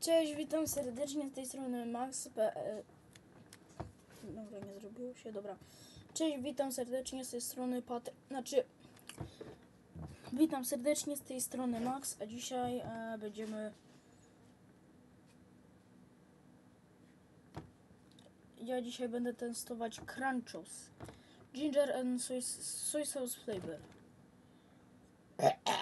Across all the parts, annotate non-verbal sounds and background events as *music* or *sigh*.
Cześć, witam serdecznie z tej strony Max. P- e, Dobra, nie zrobiło się, dobra. Cześć, witam serdecznie z tej strony Pat... Znaczy... Witam serdecznie z tej strony Max, a dzisiaj e, będziemy... Ja dzisiaj będę testować Crunchos. Ginger and soy, soy sauce flavor. *coughs*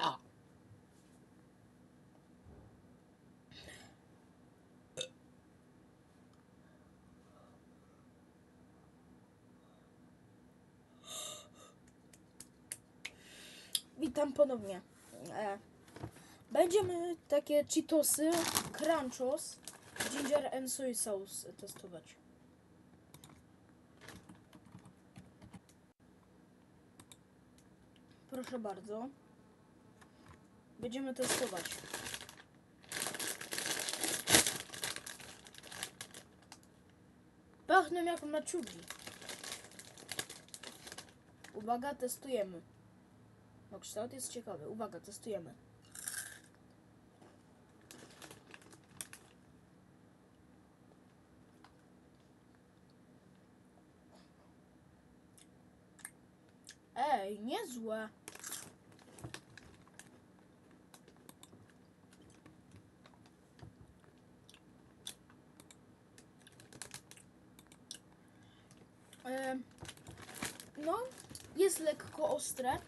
Witam ponownie. E, będziemy takie Cheetosy, Crunchos, Ginger and Soy Sauce testować. Proszę bardzo. Będziemy testować. Pachną jak maczugi. Uwaga, testujemy. No kształt jest ciekawy. Uwaga, testujemy. Ej, niezłe. No, jest lekko ostre,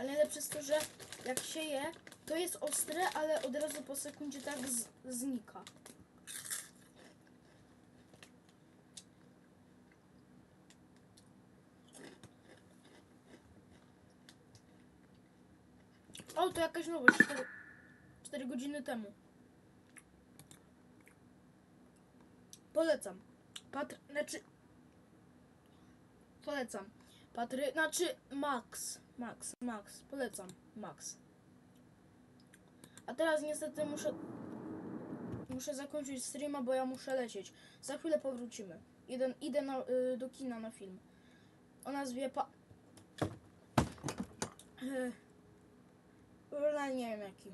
ale jest to, że jak się je, to jest ostre, ale od razu po sekundzie tak znika. O, to jakaś nowość. 4, 4 godziny temu. Polecam. Patr... Znaczy... Polecam. Patry... Znaczy Max. Max. Max. Polecam. Max. A teraz niestety muszę... Muszę zakończyć streama, bo ja muszę lecieć. Za chwilę powrócimy. Idę, idę na, y, do kina na film. O nazwie pa... Ale nie wiem jaki.